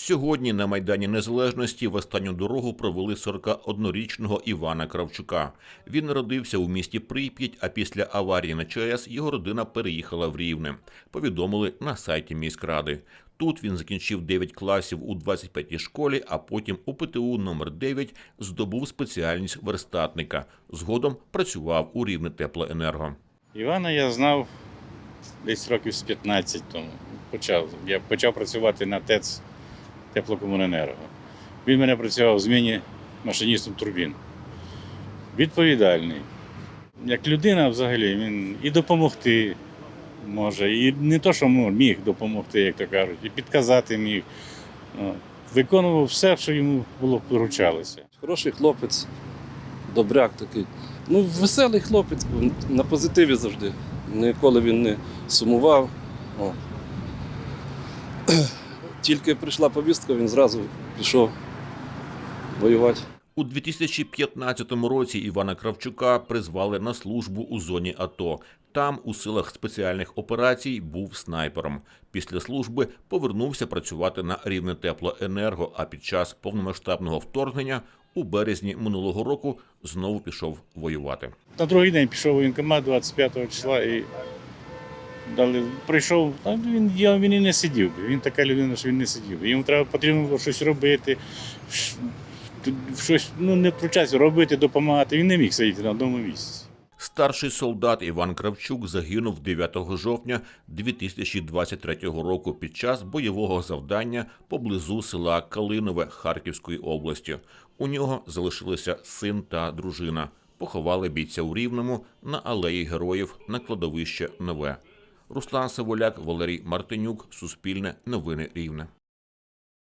Сьогодні на Майдані Незалежності в останню дорогу провели 41-річного Івана Кравчука. Він народився у місті Прип'ять, а після аварії на ЧАЕС його родина переїхала в Рівне. Повідомили на сайті міськради. Тут він закінчив 9 класів у 25-й школі, а потім у ПТУ номер 9 здобув спеціальність верстатника. Згодом працював у Рівне Теплоенерго. Івана я знав десь років з 15 тому. Почав. Я почав працювати на ТЕЦ теплокомуненерго. Він мене працював в зміні машиністом турбін. Відповідальний. Як людина взагалі, він і допомогти може, і не то, що міг допомогти, як то кажуть, і підказати міг. Виконував все, що йому було поручалося. Хороший хлопець, добряк такий. Ну, веселий хлопець, на позитиві завжди. Ніколи він не сумував. О. Тільки прийшла повістка, він зразу пішов воювати. У 2015 році Івана Кравчука призвали на службу у зоні АТО. Там, у силах спеціальних операцій, був снайпером. Після служби повернувся працювати на рівне теплоенерго, а під час повномасштабного вторгнення у березні минулого року знову пішов воювати. На другий день пішов воєнкомат 25 числа і дали, прийшов, а він, він і не сидів. Він така людина, що він не сидів. Йому треба потрібно було щось робити, щось ну, не втручатися, робити, допомагати. Він не міг сидіти на одному місці. Старший солдат Іван Кравчук загинув 9 жовтня 2023 року під час бойового завдання поблизу села Калинове Харківської області. У нього залишилися син та дружина. Поховали бійця у Рівному на алеї героїв на кладовище Нове. Руслан Саволяк, Валерій Мартинюк, Суспільне, Новини Рівне.